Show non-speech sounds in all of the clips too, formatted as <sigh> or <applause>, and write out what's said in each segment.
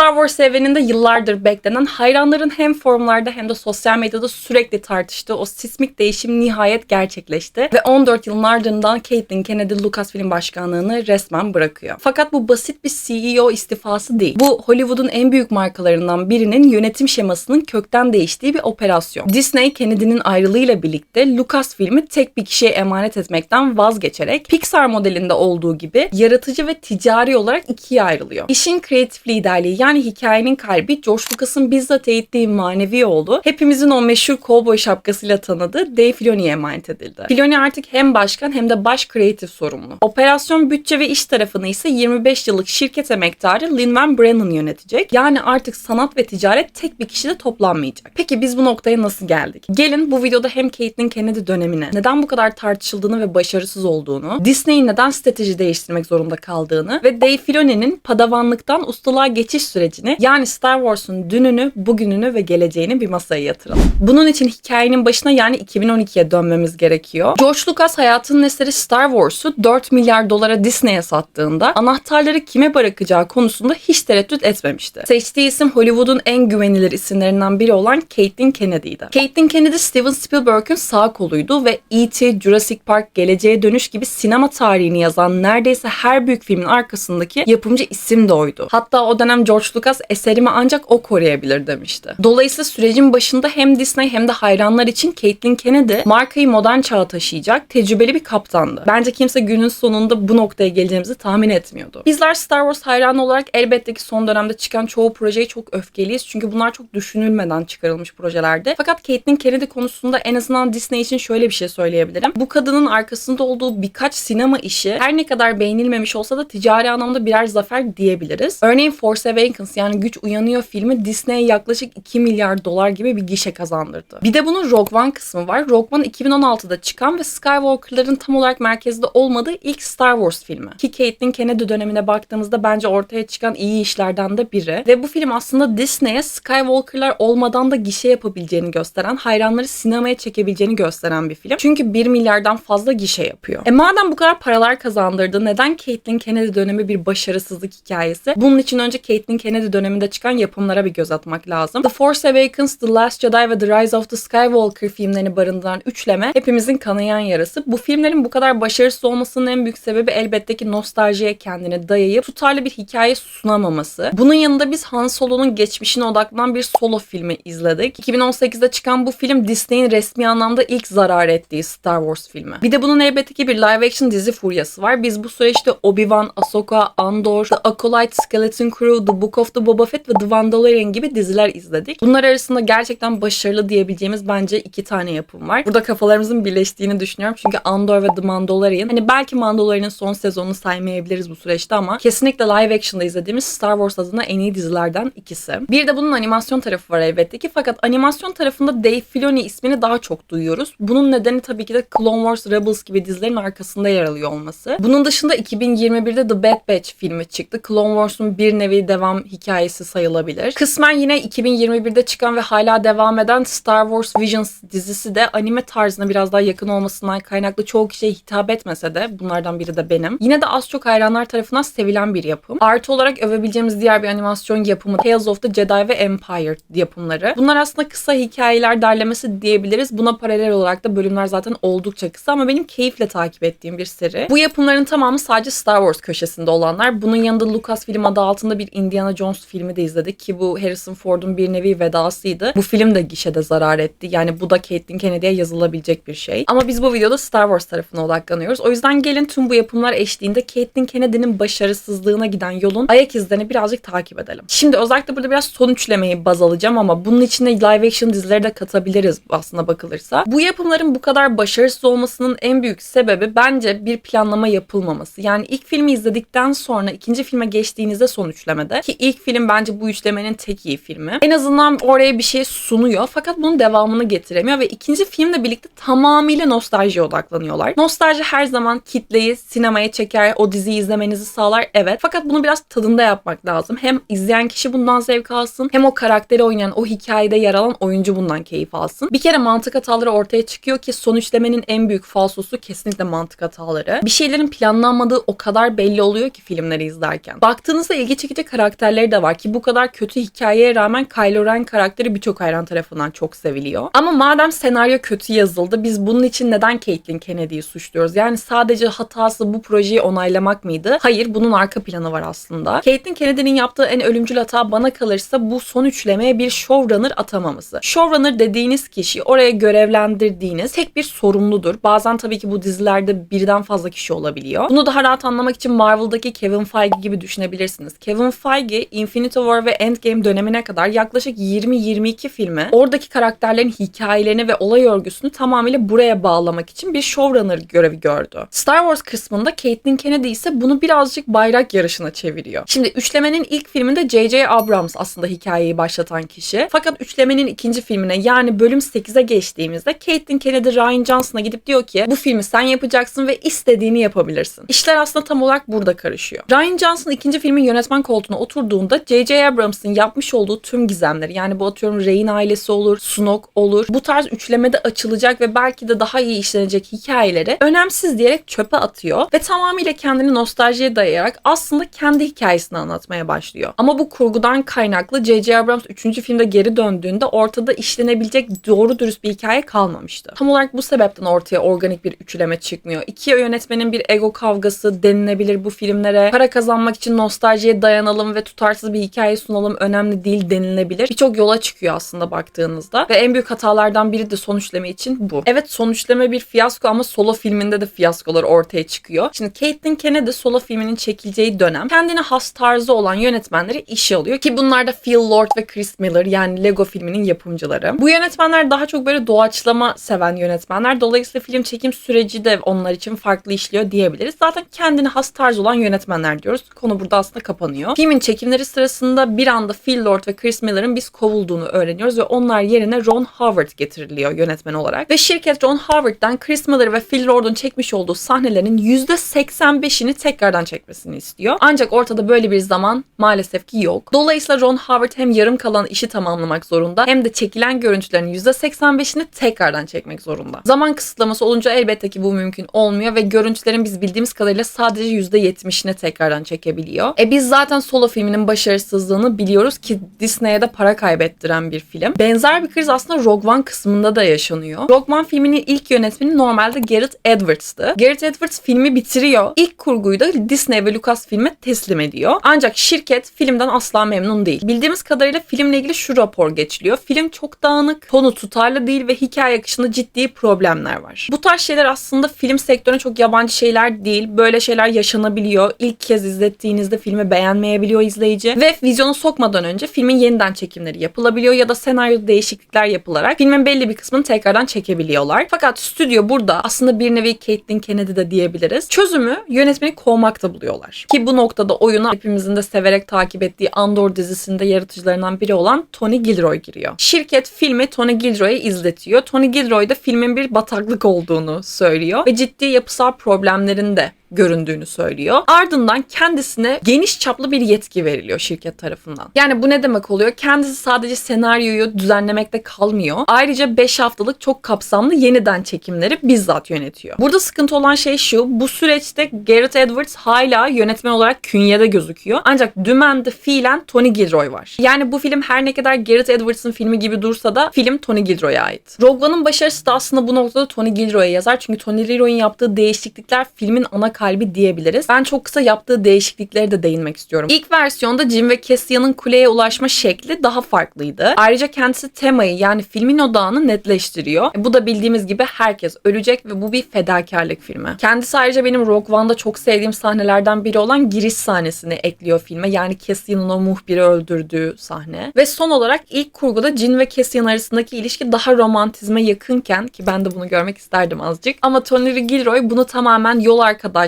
Star Wars evreninde yıllardır beklenen hayranların hem forumlarda hem de sosyal medyada sürekli tartıştığı o sismik değişim nihayet gerçekleşti ve 14 yılın ardından Caitlin Kennedy Lucasfilm başkanlığını resmen bırakıyor. Fakat bu basit bir CEO istifası değil. Bu Hollywood'un en büyük markalarından birinin yönetim şemasının kökten değiştiği bir operasyon. Disney Kennedy'nin ayrılığıyla birlikte Lucasfilm'i tek bir kişiye emanet etmekten vazgeçerek Pixar modelinde olduğu gibi yaratıcı ve ticari olarak ikiye ayrılıyor. İşin kreatif liderliği yani hikayenin kalbi George Lucas'ın bizzat eğittiği manevi oğlu hepimizin o meşhur kovboy şapkasıyla tanıdığı Dave Filoni'ye emanet edildi. Filoni artık hem başkan hem de baş kreatif sorumlu. Operasyon bütçe ve iş tarafını ise 25 yıllık şirket emektarı Lin Van Brennan yönetecek. Yani artık sanat ve ticaret tek bir kişide toplanmayacak. Peki biz bu noktaya nasıl geldik? Gelin bu videoda hem Caitlin Kennedy dönemine neden bu kadar tartışıldığını ve başarısız olduğunu, Disney'in neden strateji değiştirmek zorunda kaldığını ve Dave Filoni'nin padavanlıktan ustalığa geçiş sürecini yani Star Wars'un dününü, bugününü ve geleceğini bir masaya yatıralım. Bunun için hikayenin başına yani 2012'ye dönmemiz gerekiyor. George Lucas hayatının eseri Star Wars'u 4 milyar dolara Disney'e sattığında anahtarları kime bırakacağı konusunda hiç tereddüt etmemişti. Seçtiği isim Hollywood'un en güvenilir isimlerinden biri olan Caitlin Kennedy'ydi. Caitlin Kennedy Steven Spielberg'ün sağ koluydu ve E.T., Jurassic Park, Geleceğe Dönüş gibi sinema tarihini yazan neredeyse her büyük filmin arkasındaki yapımcı isim de oydu. Hatta o dönem George Lucas eserimi ancak o koruyabilir demişti. Dolayısıyla sürecin başında hem Disney hem de hayranlar için Caitlin Kennedy markayı modern çağa taşıyacak tecrübeli bir kaptandı. Bence kimse günün sonunda bu noktaya geleceğimizi tahmin etmiyordu. Bizler Star Wars hayranı olarak elbette ki son dönemde çıkan çoğu projeye çok öfkeliyiz. Çünkü bunlar çok düşünülmeden çıkarılmış projelerde. Fakat Caitlin Kennedy konusunda en azından Disney için şöyle bir şey söyleyebilirim. Bu kadının arkasında olduğu birkaç sinema işi her ne kadar beğenilmemiş olsa da ticari anlamda birer zafer diyebiliriz. Örneğin Force Awakens yani Güç Uyanıyor filmi Disney'e yaklaşık 2 milyar dolar gibi bir gişe kazandırdı. Bir de bunun Rogue One kısmı var. Rogue One 2016'da çıkan ve Skywalker'ların tam olarak merkezde olmadığı ilk Star Wars filmi. Ki Caitlin Kennedy dönemine baktığımızda bence ortaya çıkan iyi işlerden de biri. Ve bu film aslında Disney'e Skywalker'lar olmadan da gişe yapabileceğini gösteren, hayranları sinemaya çekebileceğini gösteren bir film. Çünkü 1 milyardan fazla gişe yapıyor. E madem bu kadar paralar kazandırdı neden Caitlin Kennedy dönemi bir başarısızlık hikayesi? Bunun için önce Caitlin Kennedy döneminde çıkan yapımlara bir göz atmak lazım. The Force Awakens, The Last Jedi ve The Rise of the Skywalker filmlerini barındıran üçleme hepimizin kanayan yarası. Bu filmlerin bu kadar başarısız olmasının en büyük sebebi elbette ki nostaljiye kendini dayayıp tutarlı bir hikaye sunamaması. Bunun yanında biz Han Solo'nun geçmişine odaklanan bir solo filmi izledik. 2018'de çıkan bu film Disney'in resmi anlamda ilk zarar ettiği Star Wars filmi. Bir de bunun elbette ki bir live action dizi furyası var. Biz bu süreçte Obi-Wan, Ahsoka, Andor, The Acolyte, Skeleton Crew, The Book of the Boba Fett ve The Mandalorian gibi diziler izledik. Bunlar arasında gerçekten başarılı diyebileceğimiz bence iki tane yapım var. Burada kafalarımızın birleştiğini düşünüyorum. Çünkü Andor ve The Mandalorian hani belki Mandalorian'ın son sezonunu saymayabiliriz bu süreçte ama kesinlikle live action'da izlediğimiz Star Wars adına en iyi dizilerden ikisi. Bir de bunun animasyon tarafı var elbette ki fakat animasyon tarafında Dave Filoni ismini daha çok duyuyoruz. Bunun nedeni tabii ki de Clone Wars Rebels gibi dizilerin arkasında yer alıyor olması. Bunun dışında 2021'de The Bad Batch filmi çıktı. Clone Wars'un bir nevi devam hikayesi sayılabilir. Kısmen yine 2021'de çıkan ve hala devam eden Star Wars Visions dizisi de anime tarzına biraz daha yakın olmasından kaynaklı çoğu kişiye hitap etmese de bunlardan biri de benim. Yine de az çok hayranlar tarafından sevilen bir yapım. Artı olarak övebileceğimiz diğer bir animasyon yapımı Tales of the Jedi ve Empire yapımları. Bunlar aslında kısa hikayeler derlemesi diyebiliriz. Buna paralel olarak da bölümler zaten oldukça kısa ama benim keyifle takip ettiğim bir seri. Bu yapımların tamamı sadece Star Wars köşesinde olanlar. Bunun yanında Lucasfilm adı altında bir Indiana Jones filmi de izledik ki bu Harrison Ford'un bir nevi vedasıydı. Bu film de gişede zarar etti. Yani bu da Caitlin Kennedy'ye yazılabilecek bir şey. Ama biz bu videoda Star Wars tarafına odaklanıyoruz. O yüzden gelin tüm bu yapımlar eşliğinde Caitlin Kennedy'nin başarısızlığına giden yolun ayak izlerini birazcık takip edelim. Şimdi özellikle burada biraz son üçlemeyi baz alacağım ama bunun içine live action dizileri de katabiliriz aslında bakılırsa. Bu yapımların bu kadar başarısız olmasının en büyük sebebi bence bir planlama yapılmaması. Yani ilk filmi izledikten sonra ikinci filme geçtiğinizde son üçlemede ki ilk film bence bu üçlemenin tek iyi filmi. En azından oraya bir şey sunuyor fakat bunun devamını getiremiyor ve ikinci filmle birlikte tamamıyla nostaljiye odaklanıyorlar. Nostalji her zaman kitleyi sinemaya çeker, o diziyi izlemenizi sağlar evet. Fakat bunu biraz tadında yapmak lazım. Hem izleyen kişi bundan zevk alsın hem o karakteri oynayan, o hikayede yer alan oyuncu bundan keyif alsın. Bir kere mantık hataları ortaya çıkıyor ki son üçlemenin en büyük falsosu kesinlikle mantık hataları. Bir şeylerin planlanmadığı o kadar belli oluyor ki filmleri izlerken. Baktığınızda ilgi çekici karakterler karakterleri de var ki bu kadar kötü hikayeye rağmen Kylo Ren karakteri birçok hayran tarafından çok seviliyor. Ama madem senaryo kötü yazıldı biz bunun için neden Caitlyn Kennedy'yi suçluyoruz? Yani sadece hatası bu projeyi onaylamak mıydı? Hayır bunun arka planı var aslında. Caitlyn Kennedy'nin yaptığı en ölümcül hata bana kalırsa bu son üçlemeye bir showrunner atamaması. Showrunner dediğiniz kişi oraya görevlendirdiğiniz tek bir sorumludur. Bazen tabii ki bu dizilerde birden fazla kişi olabiliyor. Bunu daha rahat anlamak için Marvel'daki Kevin Feige gibi düşünebilirsiniz. Kevin Feige Infinity War ve Endgame dönemine kadar yaklaşık 20-22 filmi oradaki karakterlerin hikayelerini ve olay örgüsünü tamamıyla buraya bağlamak için bir showrunner görevi gördü. Star Wars kısmında Caitlyn Kennedy ise bunu birazcık bayrak yarışına çeviriyor. Şimdi üçlemenin ilk filminde J.J. Abrams aslında hikayeyi başlatan kişi. Fakat üçlemenin ikinci filmine yani bölüm 8'e geçtiğimizde Caitlyn Kennedy Ryan Johnson'a gidip diyor ki bu filmi sen yapacaksın ve istediğini yapabilirsin. İşler aslında tam olarak burada karışıyor. Ryan Johnson ikinci filmin yönetmen koltuğuna oturduğunda J.J. Abrams'ın yapmış olduğu tüm gizemleri yani bu atıyorum Rey'in ailesi olur, Snoke olur. Bu tarz üçlemede açılacak ve belki de daha iyi işlenecek hikayeleri önemsiz diyerek çöpe atıyor ve tamamıyla kendini nostaljiye dayayarak aslında kendi hikayesini anlatmaya başlıyor. Ama bu kurgudan kaynaklı J.J. Abrams 3. filmde geri döndüğünde ortada işlenebilecek doğru dürüst bir hikaye kalmamıştı. Tam olarak bu sebepten ortaya organik bir üçleme çıkmıyor. İki yönetmenin bir ego kavgası denilebilir bu filmlere. Para kazanmak için nostaljiye dayanalım ve tutarsız bir hikaye sunalım önemli değil denilebilir. Birçok yola çıkıyor aslında baktığınızda. Ve en büyük hatalardan biri de son üçleme için bu. Evet son üçleme bir fiyasko ama solo filminde de fiyaskolar ortaya çıkıyor. Şimdi Caitlyn Kennedy solo filminin çekileceği dönem kendine has tarzı olan yönetmenleri işe alıyor ki bunlar da Phil Lord ve Chris Miller yani Lego filminin yapımcıları. Bu yönetmenler daha çok böyle doğaçlama seven yönetmenler. Dolayısıyla film çekim süreci de onlar için farklı işliyor diyebiliriz. Zaten kendine has tarz olan yönetmenler diyoruz. Konu burada aslında kapanıyor. Filmin çekimleri sırasında bir anda Phil Lord ve Chris Miller'ın biz kovulduğunu öğreniyoruz ve onlar yerine Ron Howard getiriliyor yönetmen olarak. Ve şirket Ron Howard'dan Chris Miller ve Phil Lord'un çekmiş olduğu sahnelerin %85'ini tekrardan çekmesini istiyor. Ancak ortada böyle bir zaman maalesef ki yok. Dolayısıyla Ron Howard hem yarım kalan işi tamamlamak zorunda hem de çekilen görüntülerin %85'ini tekrardan çekmek zorunda. Zaman kısıtlaması olunca elbette ki bu mümkün olmuyor ve görüntülerin biz bildiğimiz kadarıyla sadece %70'ini tekrardan çekebiliyor. E biz zaten solo filminin başarısızlığını biliyoruz ki Disney'e de para kaybettiren bir film. Benzer bir kriz aslında Rogue One kısmında da yaşanıyor. Rogue One filminin ilk yönetmeni normalde Gareth Edwards'tı. Gareth Edwards filmi bitiriyor. İlk kurguyu da Disney ve Lucasfilm'e teslim ediyor. Ancak şirket filmden asla memnun değil. Bildiğimiz kadarıyla filmle ilgili şu rapor geçiliyor. Film çok dağınık, tonu tutarlı değil ve hikaye akışında ciddi problemler var. Bu tarz şeyler aslında film sektörüne çok yabancı şeyler değil. Böyle şeyler yaşanabiliyor. İlk kez izlettiğinizde filmi beğenmeyebiliyor izleyici ve vizyona sokmadan önce filmin yeniden çekimleri yapılabiliyor ya da senaryo değişiklikler yapılarak filmin belli bir kısmını tekrardan çekebiliyorlar. Fakat stüdyo burada aslında bir nevi Caitlyn Kennedy de diyebiliriz. Çözümü yönetmeni kovmakta buluyorlar. Ki bu noktada oyuna hepimizin de severek takip ettiği Andor dizisinde yaratıcılarından biri olan Tony Gilroy giriyor. Şirket filmi Tony Gilroy'a izletiyor. Tony Gilroy da filmin bir bataklık olduğunu söylüyor ve ciddi yapısal problemlerin de göründüğünü söylüyor. Ardından kendisine geniş çaplı bir yetki veriliyor şirket tarafından. Yani bu ne demek oluyor? Kendisi sadece senaryoyu düzenlemekte kalmıyor. Ayrıca 5 haftalık çok kapsamlı yeniden çekimleri bizzat yönetiyor. Burada sıkıntı olan şey şu. Bu süreçte Gareth Edwards hala yönetmen olarak künyede gözüküyor. Ancak dümende fiilen Tony Gilroy var. Yani bu film her ne kadar Gareth Edwards'ın filmi gibi dursa da film Tony Gilroy'a ait. Rogue One'ın başarısı da aslında bu noktada Tony Gilroy'a yazar. Çünkü Tony Gilroy'un yaptığı değişiklikler filmin ana kalbi diyebiliriz. Ben çok kısa yaptığı değişikliklere de değinmek istiyorum. İlk versiyonda Jim ve Cassian'ın kuleye ulaşma şekli daha farklıydı. Ayrıca kendisi temayı yani filmin odağını netleştiriyor. E, bu da bildiğimiz gibi herkes ölecek ve bu bir fedakarlık filmi. Kendisi ayrıca benim Rogue One'da çok sevdiğim sahnelerden biri olan giriş sahnesini ekliyor filme. Yani Cassian'ın o muhbiri öldürdüğü sahne. Ve son olarak ilk kurguda Jin ve Cassian arasındaki ilişki daha romantizme yakınken ki ben de bunu görmek isterdim azıcık. Ama Tony Gilroy bunu tamamen yol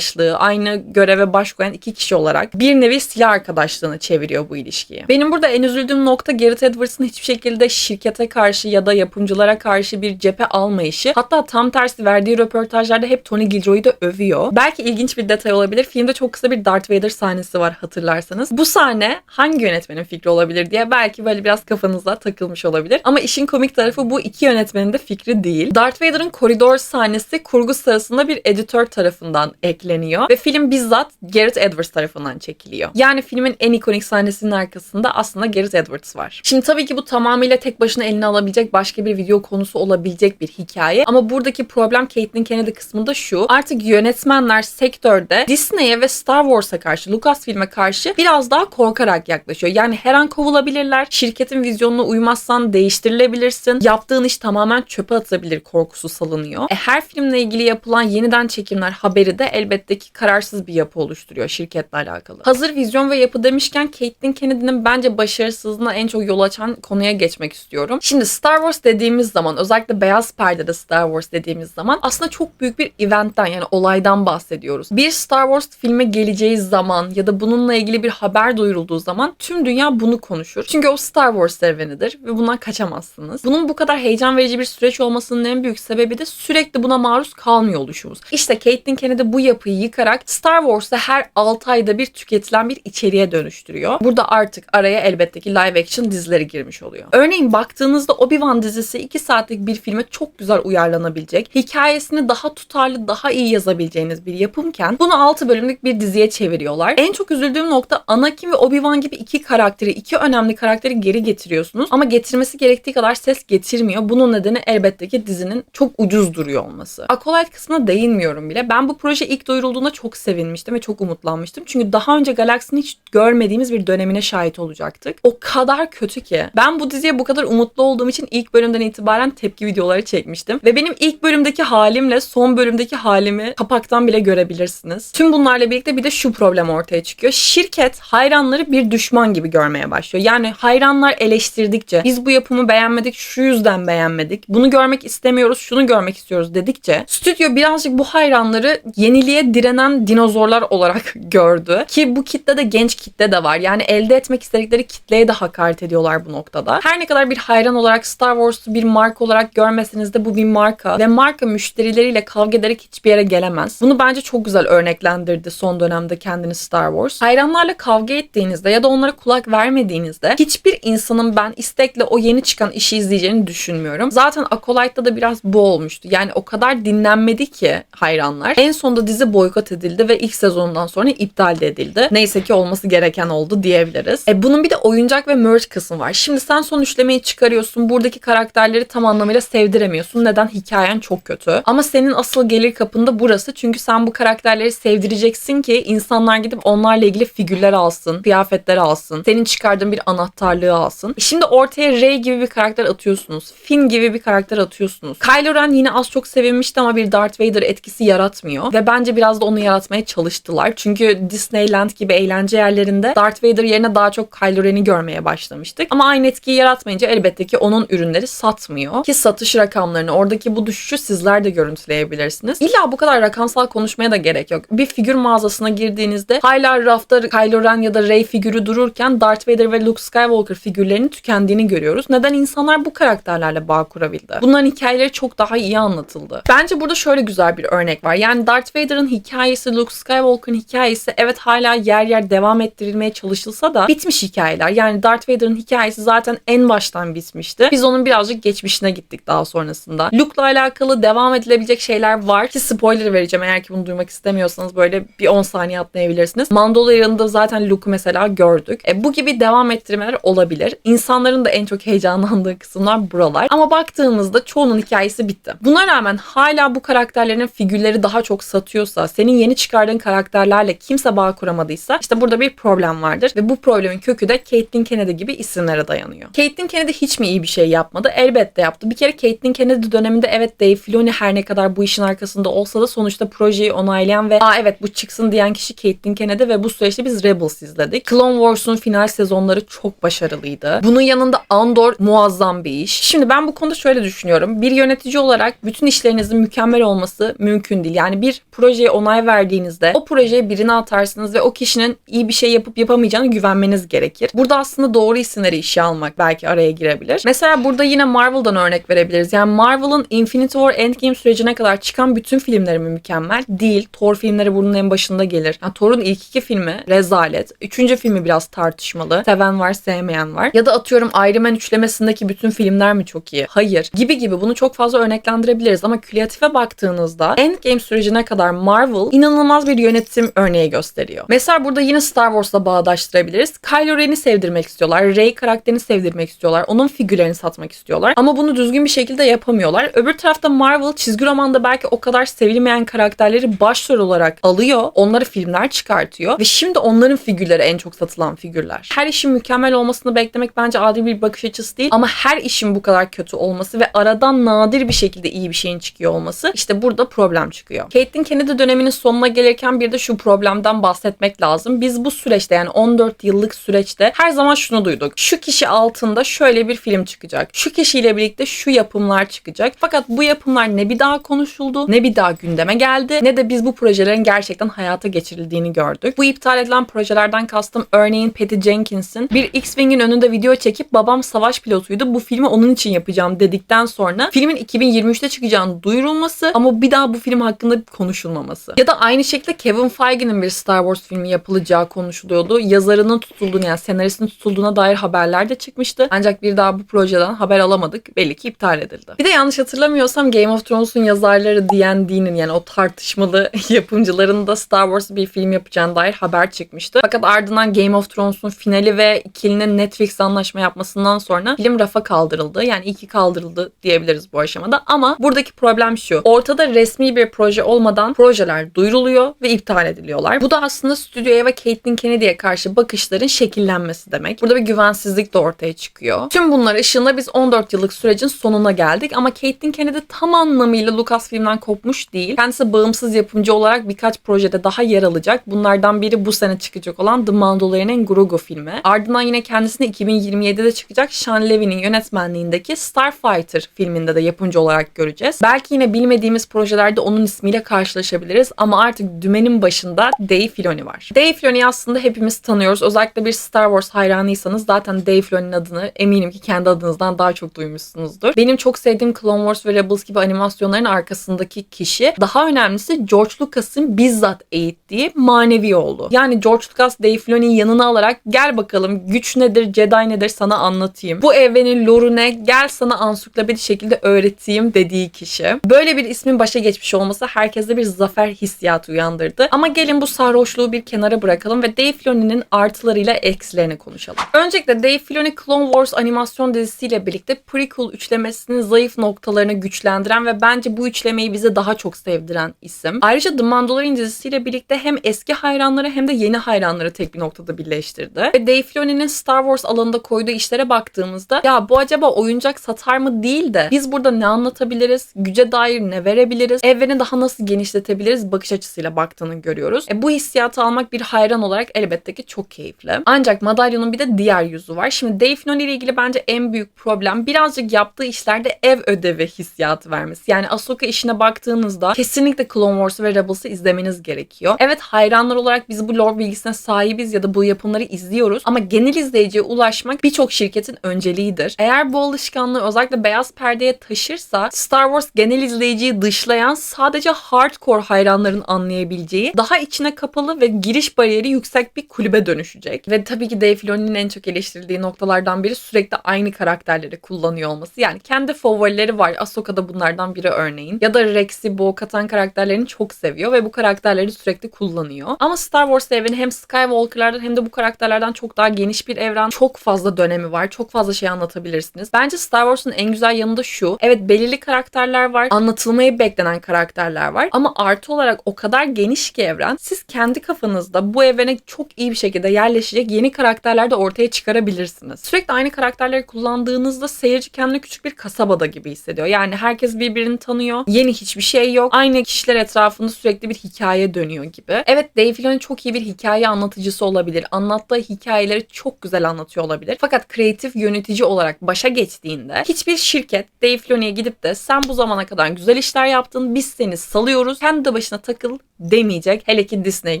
arkadaşlığı, aynı göreve baş koyan iki kişi olarak bir nevi silah arkadaşlığına çeviriyor bu ilişkiyi. Benim burada en üzüldüğüm nokta Gareth Edwards'ın hiçbir şekilde şirkete karşı ya da yapımcılara karşı bir cephe almayışı. Hatta tam tersi verdiği röportajlarda hep Tony Gilroy'u da övüyor. Belki ilginç bir detay olabilir. Filmde çok kısa bir Darth Vader sahnesi var hatırlarsanız. Bu sahne hangi yönetmenin fikri olabilir diye belki böyle biraz kafanıza takılmış olabilir. Ama işin komik tarafı bu iki yönetmenin de fikri değil. Darth Vader'ın koridor sahnesi kurgu sırasında bir editör tarafından ekleniyor ekleniyor ve film bizzat Gareth Edwards tarafından çekiliyor. Yani filmin en ikonik sahnesinin arkasında aslında Gareth Edwards var. Şimdi tabii ki bu tamamıyla tek başına eline alabilecek başka bir video konusu olabilecek bir hikaye ama buradaki problem Caitlin Kennedy kısmında şu. Artık yönetmenler sektörde Disney'e ve Star Wars'a karşı, Lucasfilm'e karşı biraz daha korkarak yaklaşıyor. Yani her an kovulabilirler. Şirketin vizyonuna uymazsan değiştirilebilirsin. Yaptığın iş tamamen çöpe atabilir korkusu salınıyor. E, her filmle ilgili yapılan yeniden çekimler haberi de elbette ki kararsız bir yapı oluşturuyor şirketle alakalı. Hazır vizyon ve yapı demişken Caitlin Kennedy'nin bence başarısızlığına en çok yol açan konuya geçmek istiyorum. Şimdi Star Wars dediğimiz zaman özellikle beyaz perdede Star Wars dediğimiz zaman aslında çok büyük bir eventten yani olaydan bahsediyoruz. Bir Star Wars filme geleceği zaman ya da bununla ilgili bir haber duyurulduğu zaman tüm dünya bunu konuşur. Çünkü o Star Wars serüvenidir ve bundan kaçamazsınız. Bunun bu kadar heyecan verici bir süreç olmasının en büyük sebebi de sürekli buna maruz kalmıyor oluşumuz. İşte Caitlin Kennedy bu yapıyı yıkarak Star Wars'ı her 6 ayda bir tüketilen bir içeriğe dönüştürüyor. Burada artık araya elbette ki live action dizileri girmiş oluyor. Örneğin baktığınızda Obi-Wan dizisi 2 saatlik bir filme çok güzel uyarlanabilecek, hikayesini daha tutarlı, daha iyi yazabileceğiniz bir yapımken bunu 6 bölümlük bir diziye çeviriyorlar. En çok üzüldüğüm nokta Anakin ve Obi-Wan gibi iki karakteri, iki önemli karakteri geri getiriyorsunuz ama getirmesi gerektiği kadar ses getirmiyor. Bunun nedeni elbette ki dizinin çok ucuz duruyor olması. Acolyte kısmına değinmiyorum bile. Ben bu proje ilk duyurulduğunda çok sevinmiştim ve çok umutlanmıştım. Çünkü daha önce Galaxy'nin hiç görmediğimiz bir dönemine şahit olacaktık. O kadar kötü ki. Ben bu diziye bu kadar umutlu olduğum için ilk bölümden itibaren tepki videoları çekmiştim. Ve benim ilk bölümdeki halimle son bölümdeki halimi kapaktan bile görebilirsiniz. Tüm bunlarla birlikte bir de şu problem ortaya çıkıyor. Şirket hayranları bir düşman gibi görmeye başlıyor. Yani hayranlar eleştirdikçe biz bu yapımı beğenmedik, şu yüzden beğenmedik. Bunu görmek istemiyoruz, şunu görmek istiyoruz dedikçe stüdyo birazcık bu hayranları yeniliğe direnen dinozorlar olarak <laughs> gördü. Ki bu kitle de genç kitle de var. Yani elde etmek istedikleri kitleye de hakaret ediyorlar bu noktada. Her ne kadar bir hayran olarak Star Wars'u bir marka olarak görmeseniz de bu bir marka ve marka müşterileriyle kavga ederek hiçbir yere gelemez. Bunu bence çok güzel örneklendirdi son dönemde kendini Star Wars. Hayranlarla kavga ettiğinizde ya da onlara kulak vermediğinizde hiçbir insanın ben istekle o yeni çıkan işi izleyeceğini düşünmüyorum. Zaten Acolyte'da da biraz bu olmuştu. Yani o kadar dinlenmedi ki hayranlar. En sonunda dizi boykot edildi ve ilk sezonundan sonra iptal edildi. Neyse ki olması gereken oldu diyebiliriz. E bunun bir de oyuncak ve merch kısmı var. Şimdi sen son üçlemeyi çıkarıyorsun. Buradaki karakterleri tam anlamıyla sevdiremiyorsun. Neden? Hikayen çok kötü. Ama senin asıl gelir kapında burası. Çünkü sen bu karakterleri sevdireceksin ki insanlar gidip onlarla ilgili figürler alsın, kıyafetler alsın. Senin çıkardığın bir anahtarlığı alsın. E şimdi ortaya Rey gibi bir karakter atıyorsunuz. Finn gibi bir karakter atıyorsunuz. Kylo Ren yine az çok sevilmişti ama bir Darth Vader etkisi yaratmıyor. Ve bence biraz da onu yaratmaya çalıştılar. Çünkü Disneyland gibi eğlence yerlerinde Darth Vader yerine daha çok Kylo Ren'i görmeye başlamıştık. Ama aynı etkiyi yaratmayınca elbette ki onun ürünleri satmıyor. Ki satış rakamlarını, oradaki bu düşüşü sizler de görüntüleyebilirsiniz. İlla bu kadar rakamsal konuşmaya da gerek yok. Bir figür mağazasına girdiğinizde hala rafta Kylo Ren ya da Rey figürü dururken Darth Vader ve Luke Skywalker figürlerinin tükendiğini görüyoruz. Neden insanlar bu karakterlerle bağ kurabildi? Bunların hikayeleri çok daha iyi anlatıldı. Bence burada şöyle güzel bir örnek var. Yani Darth Vader'ın hikayesi, Luke Skywalker'ın hikayesi evet hala yer yer devam ettirilmeye çalışılsa da bitmiş hikayeler. Yani Darth Vader'ın hikayesi zaten en baştan bitmişti. Biz onun birazcık geçmişine gittik daha sonrasında. Luke'la alakalı devam edilebilecek şeyler var ki spoiler vereceğim eğer ki bunu duymak istemiyorsanız böyle bir 10 saniye atlayabilirsiniz. Mandalorian'da zaten Luke'u mesela gördük. E, bu gibi devam ettirmeler olabilir. İnsanların da en çok heyecanlandığı kısımlar buralar. Ama baktığımızda çoğunun hikayesi bitti. Buna rağmen hala bu karakterlerin figürleri daha çok satıyorsa, senin yeni çıkardığın karakterlerle kimse bağ kuramadıysa işte burada bir problem vardır. Ve bu problemin kökü de Caitlyn Kennedy gibi isimlere dayanıyor. Caitlyn Kennedy hiç mi iyi bir şey yapmadı? Elbette yaptı. Bir kere Caitlyn Kennedy döneminde evet Dave Filoni her ne kadar bu işin arkasında olsa da sonuçta projeyi onaylayan ve aa evet bu çıksın diyen kişi Caitlyn Kennedy ve bu süreçte biz Rebels izledik. Clone Wars'un final sezonları çok başarılıydı. Bunun yanında Andor muazzam bir iş. Şimdi ben bu konuda şöyle düşünüyorum. Bir yönetici olarak bütün işlerinizin mükemmel olması mümkün değil. Yani bir projeye onay verdiğinizde o projeye birini atarsınız ve o kişinin iyi bir şey yapıp yapamayacağını güvenmeniz gerekir. Burada aslında doğru isimleri işe almak belki araya girebilir. Mesela burada yine Marvel'dan örnek verebiliriz. Yani Marvel'ın Infinity War Endgame sürecine kadar çıkan bütün filmleri mi mükemmel? Değil. Thor filmleri bunun en başında gelir. Yani Thor'un ilk iki filmi rezalet. Üçüncü filmi biraz tartışmalı. Seven var, sevmeyen var. Ya da atıyorum Iron Man üçlemesindeki bütün filmler mi çok iyi? Hayır. Gibi gibi bunu çok fazla örneklendirebiliriz ama külliyatife baktığınızda Endgame sürecine kadar Marvel inanılmaz bir yönetim örneği gösteriyor. Mesela burada yine Star Wars'la bağdaştırabiliriz. Kylo Ren'i sevdirmek istiyorlar. Rey karakterini sevdirmek istiyorlar. Onun figürlerini satmak istiyorlar. Ama bunu düzgün bir şekilde yapamıyorlar. Öbür tarafta Marvel çizgi romanda belki o kadar sevilmeyen karakterleri başrol olarak alıyor. Onları filmler çıkartıyor. Ve şimdi onların figürleri en çok satılan figürler. Her işin mükemmel olmasını beklemek bence adil bir bakış açısı değil. Ama her işin bu kadar kötü olması ve aradan nadir bir şekilde iyi bir şeyin çıkıyor olması işte burada problem çıkıyor. Caitlyn Kennedy döneminin sonuna gelirken bir de şu problemden bahsetmek lazım. Biz bu süreçte yani 14 yıllık süreçte her zaman şunu duyduk. Şu kişi altında şöyle bir film çıkacak. Şu kişiyle birlikte şu yapımlar çıkacak. Fakat bu yapımlar ne bir daha konuşuldu, ne bir daha gündeme geldi, ne de biz bu projelerin gerçekten hayata geçirildiğini gördük. Bu iptal edilen projelerden kastım örneğin Patty Jenkins'in bir X-Wing'in önünde video çekip babam savaş pilotuydu bu filmi onun için yapacağım dedikten sonra filmin 2023'te çıkacağını duyurulması ama bir daha bu film hakkında konuşulmaması. Ya da aynı şekilde Kevin Feige'nin bir Star Wars filmi yapılacağı konuşuluyordu. Yazarının tutulduğunu yani senaristinin tutulduğuna dair haberler de çıkmıştı. Ancak bir daha bu projeden haber alamadık. Belli ki iptal edildi. Bir de yanlış hatırlamıyorsam Game of Thrones'un yazarları D&D'nin yani o tartışmalı <laughs> yapımcıların da Star Wars bir film yapacağına dair haber çıkmıştı. Fakat ardından Game of Thrones'un finali ve ikilinin Netflix anlaşma yapmasından sonra film rafa kaldırıldı. Yani iki kaldırıldı diyebiliriz bu aşamada. Ama buradaki problem şu. Ortada resmi bir proje olmadan projeler duyuruluyor ve iptal ediliyorlar. Bu da aslında stüdyoya ve Caitlyn Kennedy'ye karşı bakışların şekillenmesi demek. Burada bir güvensizlik de ortaya çıkıyor. Tüm bunlar ışığında biz 14 yıllık sürecin sonuna geldik ama Caitlyn Kennedy tam anlamıyla Lucasfilm'den kopmuş değil. Kendisi bağımsız yapımcı olarak birkaç projede daha yer alacak. Bunlardan biri bu sene çıkacak olan The Mandalorian'in Grogu filmi. Ardından yine kendisini 2027'de çıkacak Sean Levy'nin yönetmenliğindeki Starfighter filminde de yapımcı olarak göreceğiz. Belki yine bilmediğimiz projelerde onun ismiyle karşılaşabiliriz ama artık dümenin başında Dave Filoni var. Dave Filoni'yi aslında hepimiz tanıyoruz. Özellikle bir Star Wars hayranıysanız zaten Dave Filoni'nin adını eminim ki kendi adınızdan daha çok duymuşsunuzdur. Benim çok sevdiğim Clone Wars ve Rebels gibi animasyonların arkasındaki kişi daha önemlisi George Lucas'ın bizzat eğittiği manevi oldu. Yani George Lucas Dave Filoni'yi yanına alarak gel bakalım güç nedir, Jedi nedir sana anlatayım. Bu evrenin lore'u ne gel sana ansiklopedi şekilde öğreteyim dediği kişi. Böyle bir ismin başa geçmiş olması herkeste bir zafer hissiyatı uyandırdı. Ama gelin bu sarhoşluğu bir kenara bırakalım ve Dave Filoni'nin artılarıyla eksilerini konuşalım. Öncelikle Dave Filoni Clone Wars animasyon dizisiyle birlikte prequel üçlemesinin zayıf noktalarını güçlendiren ve bence bu üçlemeyi bize daha çok sevdiren isim. Ayrıca The Mandalorian dizisiyle birlikte hem eski hayranları hem de yeni hayranları tek bir noktada birleştirdi. Ve Dave Filoni'nin Star Wars alanında koyduğu işlere baktığımızda ya bu acaba oyuncak satar mı değil de biz burada ne anlatabiliriz, güce dair ne verebiliriz, evreni daha nasıl genişletebiliriz bakış açısıyla baktığını görüyoruz. E, bu hissiyatı almak bir hayran olarak elbette ki çok keyifli. Ancak madalyonun bir de diğer yüzü var. Şimdi Dave Filoni ile ilgili bence en büyük problem birazcık yaptığı işlerde ev ödevi hissiyatı vermesi. Yani Ahsoka işine baktığınızda kesinlikle Clone Wars'u ve Rebels'ı izlemeniz gerekiyor. Evet hayranlar olarak biz bu lore bilgisine sahibiz ya da bu yapımları izliyoruz ama genel izleyiciye ulaşmak birçok şirketin önceliğidir. Eğer bu alışkanlığı özellikle beyaz perdeye taşırsa Star Wars genel izleyiciyi dışlayan sadece hardcore hayranların anlayabileceği daha içine kapalı ve giriş bariyeri yüksek bir kulübe dönüşecek. Ve tabii ki Dave Filoni'nin en çok eleştirildiği noktalardan biri sürekli aynı karakterleri kullanıyor olması. Yani kendi favorileri var. Ahsoka da bunlardan biri örneğin. Ya da Rex'i, Bo-Katan karakterlerini çok seviyor ve bu karakterleri sürekli kullanıyor. Ama Star Wars evreni hem Skywalker'lardan hem de bu karakterlerden çok daha geniş bir evren. Çok fazla dönemi var. Çok fazla şey anlatabilirsiniz. Bence Star Wars'un en güzel yanı da şu. Evet belirli karakterler var. Anlatılmayı beklenen karakterler var. Ama artı olarak o kadar geniş ki evren. Siz kendi kafanızda bu evrene çok iyi bir şekilde yerleşecek yeni karakterler de ortaya çıkarabilirsiniz. Sürekli aynı karakterleri kullandığınızda seyirci kendini küçük bir kasabada gibi hissediyor. Yani herkes birbirini tanıyor. Yeni hiçbir şey yok. Aynı kişiler etrafında sürekli bir hikaye dönüyor gibi. Evet Dave Filoni çok iyi bir hikaye anlatıcısı olabilir. Anlattığı hikayeleri çok güzel anlatıyor olabilir. Fakat kreatif yönetici olarak başa geçtiğinde hiçbir şirket Dave Filoni'ye gidip de sen bu zamana kadar güzel işler yaptın biz seni salıyoruz başına takıl demeyecek. Hele ki Disney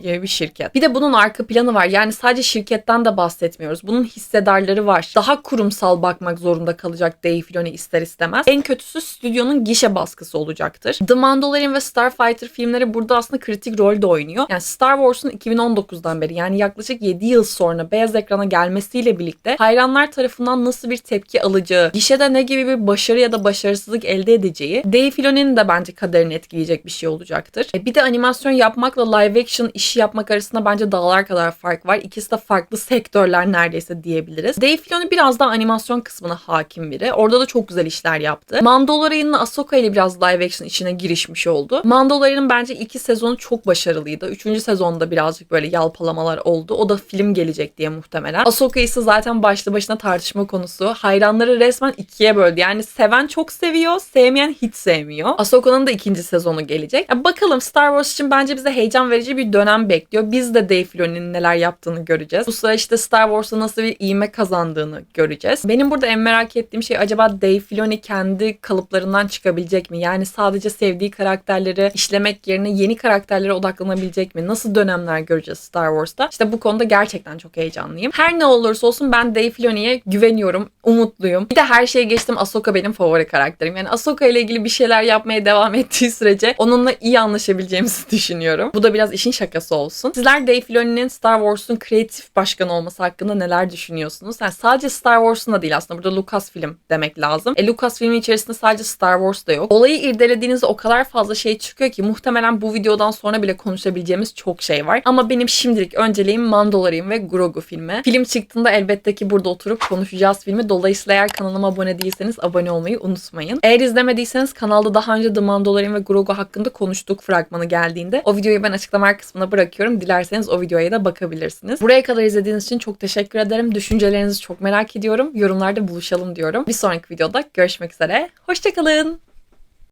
gibi bir şirket. Bir de bunun arka planı var. Yani sadece şirketten de bahsetmiyoruz. Bunun hissedarları var. Daha kurumsal bakmak zorunda kalacak Dave Filoni ister istemez. En kötüsü stüdyonun gişe baskısı olacaktır. The Mandalorian ve Starfighter filmleri burada aslında kritik rol de oynuyor. Yani Star Wars'un 2019'dan beri yani yaklaşık 7 yıl sonra beyaz ekrana gelmesiyle birlikte hayranlar tarafından nasıl bir tepki alacağı, gişede ne gibi bir başarı ya da başarısızlık elde edeceği Dave Filoni'nin de bence kaderini etkileyecek bir şey olacaktır. E, bir de animasyon yapmakla live action işi yapmak arasında bence dağlar kadar fark var. İkisi de farklı sektörler neredeyse diyebiliriz. Dave Filoni biraz daha animasyon kısmına hakim biri. Orada da çok güzel işler yaptı. Mandalorian'la Ahsoka ile biraz live action içine girişmiş oldu. Mandalorian'ın bence iki sezonu çok başarılıydı. Üçüncü sezonda birazcık böyle yalpalamalar oldu. O da film gelecek diye muhtemelen. Ahsoka ise zaten başlı başına tartışma konusu. Hayranları resmen ikiye böldü. Yani seven çok seviyor, sevmeyen hiç sevmiyor. Ahsoka'nın da ikinci sezonu gelecek. Ya bakalım Star Wars için bence bize heyecan verici bir dönem bekliyor. Biz de Dave Filoni'nin neler yaptığını göreceğiz. Bu sıra işte Star Wars'a nasıl bir iğme kazandığını göreceğiz. Benim burada en merak ettiğim şey acaba Dave Filoni kendi kalıplarından çıkabilecek mi? Yani sadece sevdiği karakterleri işlemek yerine yeni karakterlere odaklanabilecek mi? Nasıl dönemler göreceğiz Star Wars'ta? İşte bu konuda gerçekten çok heyecanlıyım. Her ne olursa olsun ben Dave Filoni'ye güveniyorum, umutluyum. Bir de her şeye geçtim Ahsoka benim favori karakterim. Yani Ahsoka ile ilgili bir şeyler yapmaya devam ettiği sürece onunla iyi anlaşabileceğimizi <laughs> düşünüyorum. Bu da biraz işin şakası olsun. Sizler Dave Filoni'nin Star Wars'un kreatif başkanı olması hakkında neler düşünüyorsunuz? Yani sadece Star Wars'un da değil aslında burada Lucasfilm demek lazım. E Lucasfilm'in içerisinde sadece Star Wars da yok. Olayı irdelediğinizde o kadar fazla şey çıkıyor ki muhtemelen bu videodan sonra bile konuşabileceğimiz çok şey var. Ama benim şimdilik önceliğim Mandalorian ve Grogu filmi. Film çıktığında elbette ki burada oturup konuşacağız filmi. Dolayısıyla eğer kanalıma abone değilseniz abone olmayı unutmayın. Eğer izlemediyseniz kanalda daha önce The Mandalorian ve Grogu hakkında konuştuk fragmanı geldiğinde. O videoyu ben açıklama kısmına bırakıyorum. Dilerseniz o videoya da bakabilirsiniz. Buraya kadar izlediğiniz için çok teşekkür ederim. Düşüncelerinizi çok merak ediyorum. Yorumlarda buluşalım diyorum. Bir sonraki videoda görüşmek üzere. Hoşçakalın.